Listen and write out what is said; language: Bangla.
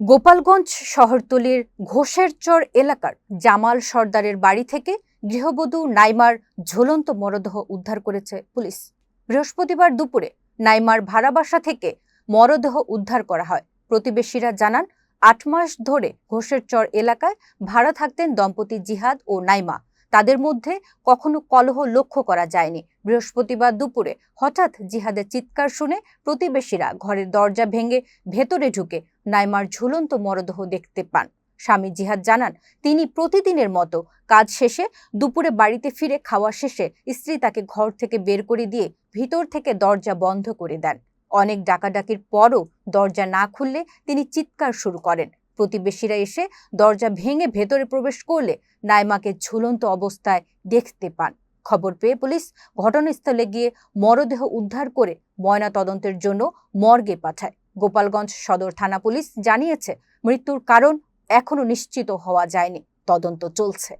গোপালগঞ্জ শহরতলির ঘোষের চর এলাকার জামাল সর্দারের বাড়ি থেকে গৃহবধূ নাইমার ঝুলন্ত মরদেহ উদ্ধার করেছে পুলিশ। বৃহস্পতিবার দুপুরে নাইমার ভাড়াবাসা থেকে মরদেহ উদ্ধার করা হয়। প্রতিবেশীরা জানান, আট মাস ধরে ঘোষের চর এলাকায় ভাড়া থাকতেন দম্পতি জিহাদ ও নাইমা। তাদের মধ্যে কখনো কলহ লক্ষ্য করা যায়নি। বৃহস্পতিবার দুপুরে হঠাৎ জিহাদের চিৎকার শুনে প্রতিবেশীরা ঘরের দরজা ভেঙে ভেতরে ঢুকে নাইমার ঝুলন্ত মরদেহ দেখতে পান। স্বামী জিহাদ জানান, তিনি প্রতিদিনের মতো কাজ শেষে দুপুরে বাড়িতে ফিরে খাওয়া শেষে স্ত্রী তাকে ঘর থেকে বের করে দিয়ে ভিতর থেকে দরজা বন্ধ করে দেন। অনেক ডাকাডাকির পরও দরজা না খুললে তিনি চিৎকার শুরু করেন। প্রতিবেশীরা এসে দরজা ভেঙে ভেতরে প্রবেশ করলে নাইমাকে ঝুলন্ত অবস্থায় দেখতে পান। খবর পেয়ে পুলিশ ঘটনাস্থলে গিয়ে মরদেহ উদ্ধার করে ময়না তদন্তের জন্য মর্গে পাঠায়। গোপালগঞ্জ সদর থানা পুলিশ জানিয়েছে, মৃত্যুর কারণ এখনও নিশ্চিত হওয়া যায়নি। তদন্ত চলছে।